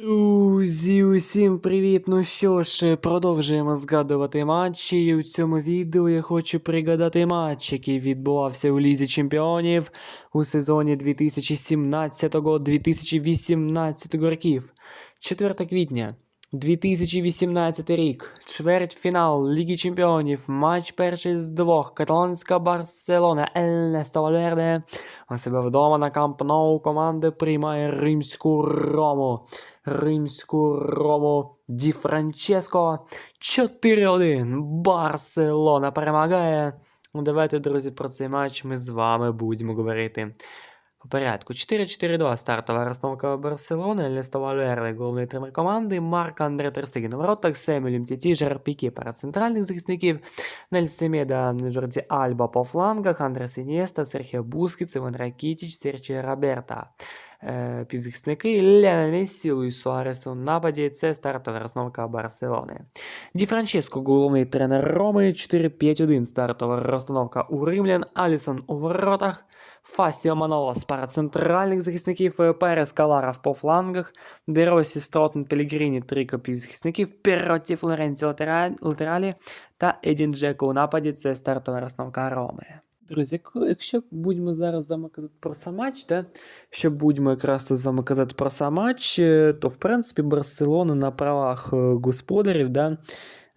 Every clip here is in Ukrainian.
Друзі, усім привіт! Ну що ж, продовжуємо згадувати матчі. І у цьому відео я хочу пригадати матч, який відбувався у Лізі Чемпіонів у сезоні 2017-2018 років. 4 квітня 2018 рік. Чвертьфінал Ліги Чемпіонів. Матч перший з двох. Каталонська Барселона Ернесто Валерде у себе вдома на Камп Ноу команда приймає римську Рому. Римську Рому Ді Франческо 4-1. Барселона перемагає. Давайте, друзі, про цей матч ми з вами будемо говорити. По порядку. 4-4-2 стартова розстановка Барселони. Лесто Валерде, головний тренер команди. Марк Андре Терстеген на воротах. Семель МТТ, Жер Піке пара центральних захисників. Нельс Семеда, Жорді Альба по флангах. Андре Сінєста, Серхіо Бускіц, Іван Ракітіч, Серчі Роберта. Е, Півзахисники Ляна Мессі, Луїс Суарес у нападі. Це стартова розстановка Барселони. Ді Франческо, головний тренер Роми. 4-5-1 стартова розстановка у римлян. Алісон у воротах. Фасіо Манолос пара центральних захисників, е, Перес Каларов по флангах, Деросі Стротен Пелігріні, три копівзахисників, Перотті Флоренці латералі та Едін Джеко у нападі. Це стартова розстановка Роми. Друзі, якщо будемо зараз з вами казати про сам матч, да? що будемо якраз з вами казати про сам матч, е, то в принципі Барселона на правах е, господарів да,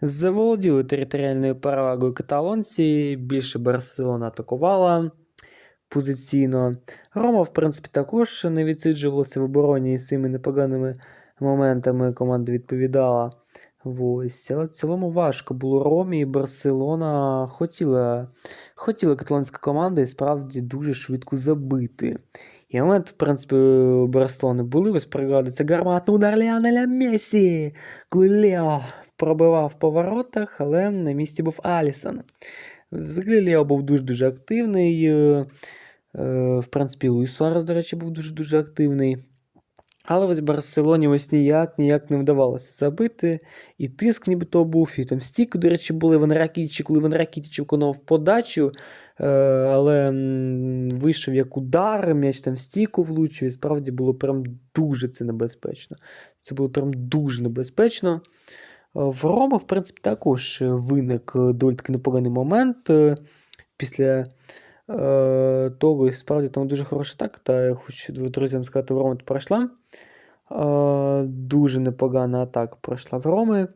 заволоділи територіальною перевагою каталонці, більше Барселона атакувала позиційно. Рома, в принципі, також не відсиджувалася в обороні і цими непоганими моментами команда відповідала. Ось. Але в цілому важко було Ромі і Барселона хотіла, хотіла каталонська команда і справді дуже швидко забити. І момент, в принципі, у Барселони були, ось пригадується гарматний удар Ліанеля Месі, коли Лео пробивав по воротах, але на місці був Алісон. Взагалі Лео був дуже-дуже активний. е, е, В принципі, Луїс Суарес, до речі, був дуже-дуже активний. Але ось Барселоні ось ніяк ніяк не вдавалося забити. І тиск нібито був, і там стільки, до речі, були Іван Ракітич, коли Іван Ракітич виконував подачу, е, але вийшов як удар, м'яч там в стійку влучив, і справді було прям дуже це небезпечно. Це було прям дуже небезпечно. Е, В Рома, в принципі, також е, виник доволі таки непоганий момент. Після того, і справді там дуже хороша так, та я хочу друзям сказати, в Рома пройшла. Е, дуже непогана атака пройшла в Роми.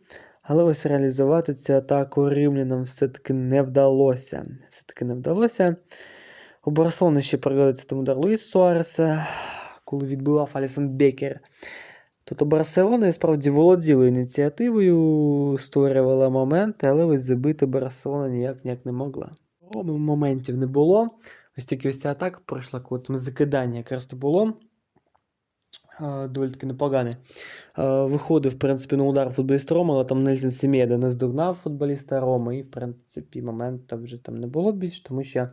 Але ось реалізувати цю атаку римлянам все-таки не вдалося. Все-таки не вдалося. У Барселони ще пригодиться там удар Луїс Суареса, коли відбивав Алісон Бекер. Тобто Барселона і справді володіла ініціативою, створювала моменти, але ось забити Барселона ніяк ніяк не могла. Роми моментів не було. Ось тільки ось ця атака пройшла, коли там закидання якраз то було. Доволі таки непогане. Виходив, в принципі, на удар футболіст Рома, але там Нельсон Семєда наздогнав футболіста Роми, і, в принципі, моменту вже там не було більше, тому що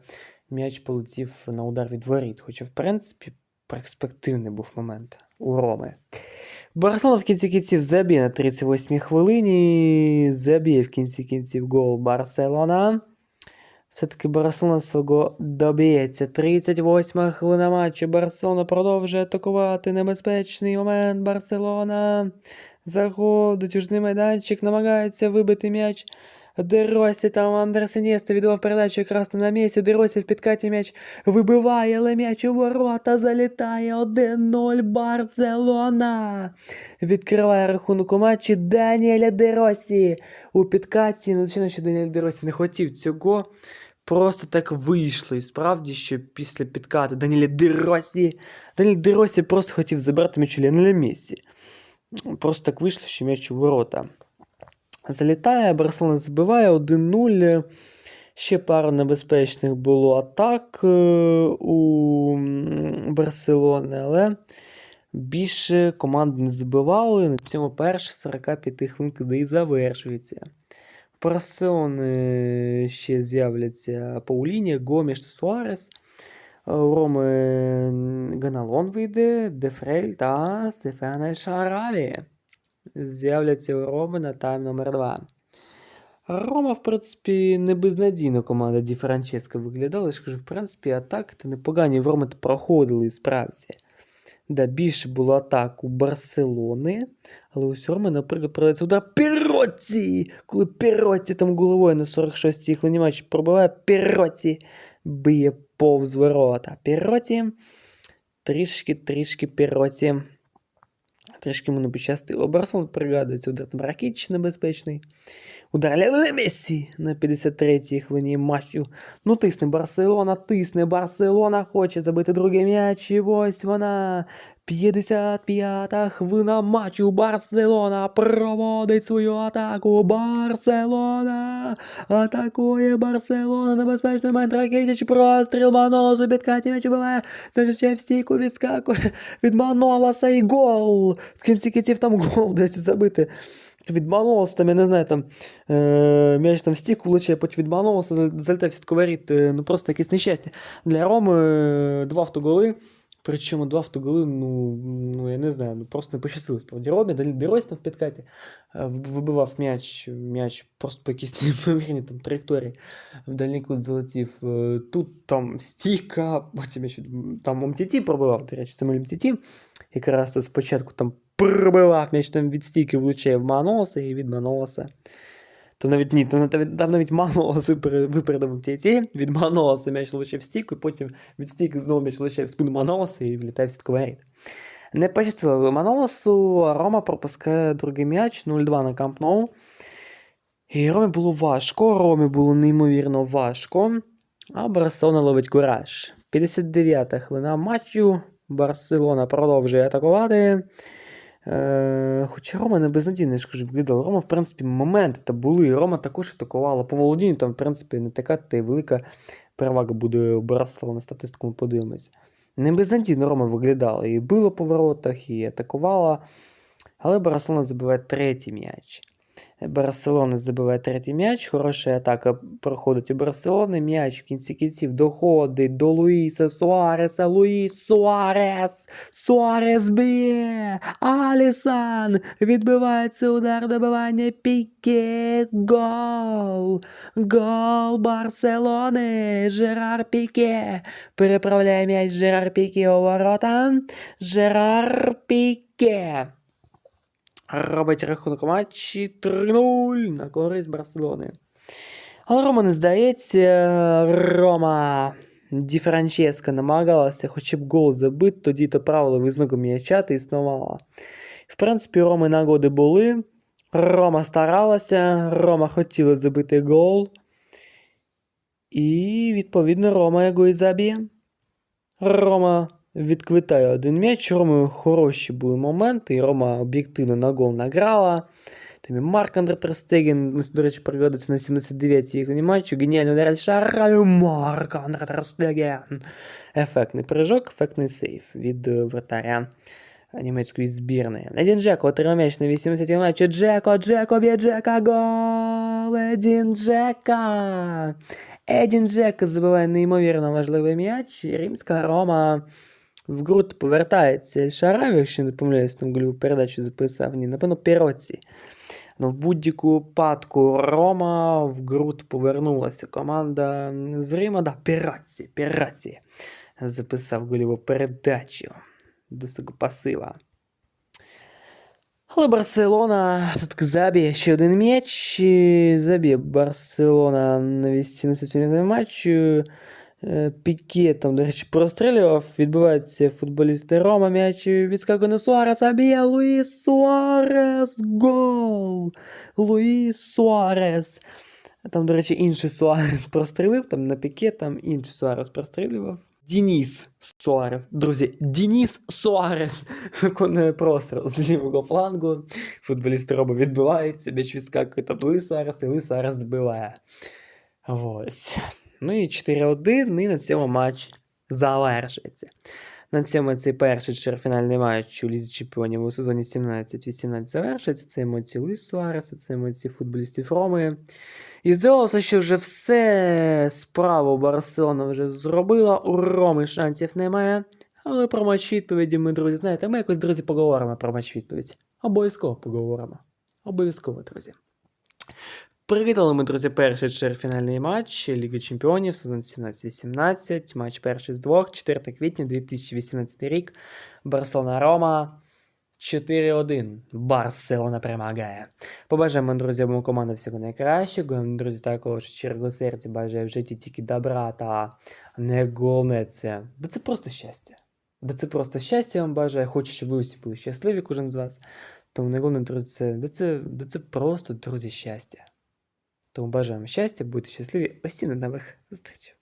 м'яч полетів на удар від воріт. Хоча, в принципі, перспективний був момент у Роми. Барселона в кінці кінців заб'є на 38-й хвилині. Заб'є в кінці кінців гол Барселона. Все-таки Барселона свого доб'ється. 38 хвилина матчу. Барселона продовжує атакувати. Небезпечний момент. Барселона заходить у жний майданчик, намагається вибити м'яч. Деросі там Андерс Інєста віддав передачу якраз на місці. Деросі в підкаті м'яч вибиває, але м'яч у ворота залітає 1-0 Барселона. Відкриває рахунок у матчі Даніеля Деросі у підкаті. Ну, звичайно, що Даніель Деросі не хотів цього. Просто так вийшло. І справді, що після підкату Даніеля Деросі. Даніель Деросі просто хотів забрати м'яч у Ліонеля Месі. Просто так вийшло, що м'яч у ворота. Залітає, Барселона забиває 1-0. Ще пару небезпечних було атак е, у Барселони, але більше команди не забивали. На цьому перша 45 хвилинка здається, завершується. Барселони ще з'являться Пауліні, Гоміш та Суарес. Е, Роми Ганалон вийде, Дефрель та Стефана Шараві з'являться у Роми на тайм номер 2. Рома, в принципі, не безнадійна команда Ді Франческо виглядала. Я кажу, в принципі, атаки та непогані в Роми проходили справді. Да, більше було атак у Барселони. Але у Роми, наприклад, проведеться удар Піротці! Коли Піротці там головою на 46-й хвилині матчу пробиває Піротці, биє повз ворота. Піротці. Трішки, трішки Піротці. Трішки йому не пощастило. Барселона пригадується удар там Ракіч небезпечний. Удар Леонель Мессі на 53-й хвилині матчу. Ну, тисне Барселона, тисне Барселона, хоче забити другий м'яч. І ось вона. 55-та хвилина матчу. Барселона проводить свою атаку. Барселона атакує Барселона. Небезпечний момент Ракетіч простріл Манолосу підкаті м'яч убиває. Дожиче в стійку відскакує від Манолоса і гол. В кінці кінців там гол десь забити. Від Манолоса, там, я не знаю, там е, м'яч там в стійку влучає, потім від Манолоса за- залетав в сітку воріт. Е, ну просто якесь нещастя. Для Роми е, два автоголи. Причому два автоголи, ну, ну я не знаю, ну просто не пощастило справді Ромі. Далі там в підкаті е, вибивав м'яч, м'яч просто по якійсь неймовірній там траєкторії в дальній кут залетів. Е, Тут там стійка, потім ще там МТТ пробивав, до речі, це МТТ. Якраз спочатку там пробивав м'яч там від стійки влучає в Маноса і від Маноса. То навіть ні, навіть- там навіть випер- випередив МТТ, від Маноса м'яч влучає в і потім від стійки знову м'яч влучає в спину Маноса і влітає в сітку воріт. Не пощастило Манолосу, а Рома пропускає другий м'яч 0-2 на Камп Ноу. І Ромі було важко, Ромі було неймовірно важко. А Барселона ловить кураж. 59-та хвилина матчу. Барселона продовжує атакувати. Е, хоча Рома не безнадійно, я ж кажу, виглядала. Рома, в принципі, моменти та були. Рома також атакувала. По володінню там, в принципі, не така та й велика перевага буде у на Статистику ми подивимося. Не безнадійно Рома виглядала. І била по воротах, і атакувала. Але Барселона забиває третій м'яч. Барселона забиває третій м'яч. Хороша атака проходить у Барселони. М'яч в кінці кінців доходить до Луїса Суареса. Луїс Суарес. Суарес б'є. Алісан. Відбивається удар добивання. Піке. Гол. Гол Барселони. Жерар Піке. Переправляє м'яч Жерар Піке у ворота. Жерар Піке. Робить рахунок матчі 3-0 на користь Барселони. Але Рома не здається. Рома Ді Франческа намагалася хоча б гол забити, тоді то правило визногу м'яча та існувало. В принципі, у Роми нагоди були. Рома старалася, Рома хотіла забити гол. І, відповідно, Рома його і заб'є. Рома відквитає один м'яч. Роми хороші були моменти, і Рома об'єктивно на гол награла. Там і Марк Андре Терстеген, до речі, пригодиться на 79-й хвилині матчу. Геніально удар шараю Марк Андре Терстеген. Ефектний прыжок, ефектний сейф від е, вратаря німецької збірної. Едін Джеко отримав м'яч на 80-й матчі. Джеко, Джеко, б'є Джека, гол! Едін Джека! Едін Джека забиває неймовірно важливий м'яч. Римська Рома в ґрунт повертається. Шарав, якщо не помиляюсь, там гольову передачу записав. Ні, напевно, Піроці. Ну, в будь-яку випадку Рома в ґрунт повернулася. Команда з Рима, да, Піраці, Піраці. Записав гольову передачу до пасива. Але Барселона все-таки заб'є ще один м'яч. Заб'є Барселона на 87 матчу. Е, Піке там, до речі, прострілював. Відбувається футболісти Рома. М'яч відскакує на Суареса. Б'є Луїс Суарес. Гол! Луїс Суарес. Там, до речі, інший Суарес прострілив, там на піке, там інший Суарес прострілював. Дініс Суарес. Друзі, Дініс Суарес виконує простріл з лівого флангу. Футболіст Рома відбивається, м'яч відскакує там Луїс Суарес, і Луїс Суарес збиває. Ось. Ну і 4-1, і на цьому матч завершується. На цьому цей перший чвертьфінальний матч у Лізі Чемпіонів у сезоні 17-18 завершується. Це емоції Луїс Суареса, це емоції футболістів Роми. І здавалося, що вже все справу Барселона вже зробила, у Роми шансів немає. Але про матч відповіді ми, друзі, знаєте, ми якось, друзі, поговоримо про матч відповідь. Обов'язково поговоримо. Обов'язково, друзі. Привітали ми, друзі, перший чвертьфінальний матч Ліги Чемпіонів сезон 17-18. Матч перший з двох, 4 квітня 2018 рік. Барселона Рома 4-1. Барселона перемагає. Побажаємо, друзі, обом командам всього найкращого. Друзі, також чергу серця бажаю в житті тільки добра та не головне це. Да це просто щастя. Да це просто щастя вам бажаю. Хочу, щоб ви усі були щасливі, кожен з вас. Тому найголовніше, друзі, це, да це, да це просто, друзі, щастя. Тому бажаємо щастя, будьте щасливі. постійно нових зустрічей.